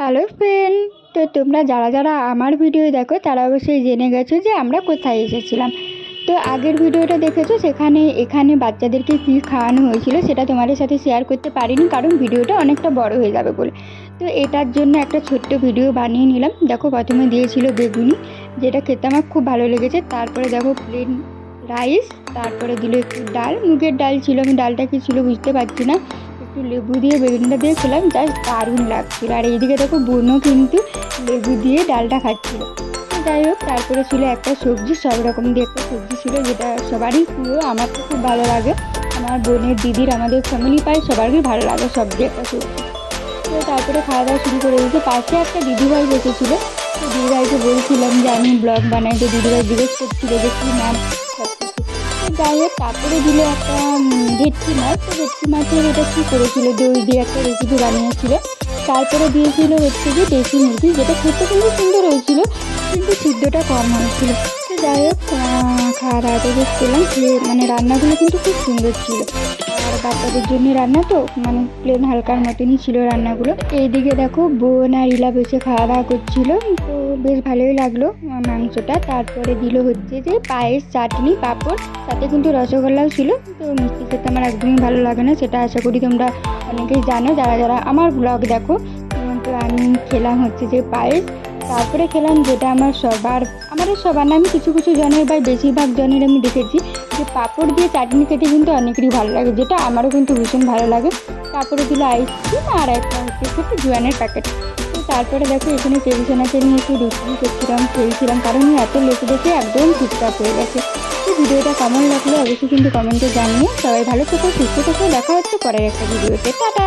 Hello friend, তো তোমরা যারা যারা আমার ভিডিও দেখো, তারা অবশ্যই জেনে গেছো যে আমরা কোথায় এসেছিলাম। তো আগের ভিডিওটা দেখেছ? সেখানে, এখানে বাচ্চাদেরকে কী খাওয়ানো হয়েছিল সেটা তোমাদের সাথে শেয়ার করতে পারিনি, কারণ ভিডিওটা অনেকটা বড় হয়ে যাবে বলে। তো এটার জন্য একটা ছোট্ট ভিডিও বানিয়ে নিলাম। দেখো প্রথমে দিয়েছিল বেগুনি, যেটা খেতে আমার খুব ভালো লেগেছে। তারপরে দেখো প্লেন রাইস তারপরে দিল একটু ডাল। মুগের ডাল ছিল, আমি ডালটা কি ছিল বুঝতে পারছি না। একটু লেবু দিয়ে বেগুনটা দিয়ে খেলাম জাস্ট দারুণ লাগছিল। আর এইদিকে দেখো বোনও কিন্তু লেবু দিয়ে ডালটা খাচ্ছিল। যাই হোক, তারপরে ছিল একটা সবজি, সব রকম দিয়ে একটা সবজি ছিল, যেটা সবারই প্রিয়, আমার তো খুব ভালো লাগে। আমার বোনের দিদির, আমাদের ফ্যামিলি পাই সবারই ভালো লাগে সবজি একটা সবজি। তো তারপরে খাওয়া দাওয়া শুরু করে দিয়েছে। পাশে একটা দিদিভাই বসেছিল। তো দিদিভাইকে বলছিলাম যে, আমি ব্লগ বানাই। তো দিদিভাই জিজ্ঞেস করছিল যে, কী নাম সব যাই হোক তারপরে দিল একটা ভেটকি মাছ। তো ভেটকি মাছের এটা কী করেছিল? দই দিয়ে একটা রেসিপি বানিয়েছিল। তারপরে দিয়েছিল হচ্ছে যে দেশি মুরগি, যেটা খেতে কিন্তু সুন্দর হয়েছিল, কিন্তু সিদ্ধটা কম হয়েছিল। তো যাই হোক খাওয়া দাওয়াটা করলাম। খেয়ে মানে রান্নাগুলো কিন্তু খুব সুন্দর ছিল। আর বাচ্চাদের জন্য রান্না তো মানে প্লেন হালকার মতনই ছিল রান্নাগুলো। এইদিকে দেখো, বোন আর ইলা বসে খাওয়া দাওয়া করছিল। তো বেশ ভালোই লাগল মাংসটা। তারপরে দিল হচ্ছে যে পায়েস, চাটনি, পাঁপড়। সাথে কিন্তু রসগোল্লাও ছিল। তো মিষ্টি খেতে আমার একদমই ভালো লাগে না, সেটা আশা করি তোমরা অনেকেই জানো। যারা যারা আমার ব্লগ দেখো, তো আমি খেলাম হচ্ছে যে পায়েস। তারপরে খেলাম যেটা আমার সবার, আমাদের সবার না, আমি কিছু কিছু জনের বা বেশিরভাগ জনের আমি দেখেছি যে পাঁপড় দিয়ে চাটনি খেতে কিন্তু অনেকেরই ভালো লাগে, যেটা আমারও কিন্তু ভীষণ ভালো লাগে। তারপরে দিল আইসক্রিম আর একটা হচ্ছে জোয়ানের প্যাকেট তারপরে দেখো এখানে আছে নিয়ে একটু রুটি করছিলাম খেয়েছিলাম। কারণ এত লোক দেখে একদম ঠিকঠাক হয়ে গেছে। তো ভিডিওটা কেমন লাগল অবশ্যই কিন্তু কমেন্টে জানিয়ে সবাই ভালো থেকে, সুস্থ থেকো। দেখা হচ্ছে পরের একটা ভিডিওতে। টাটা!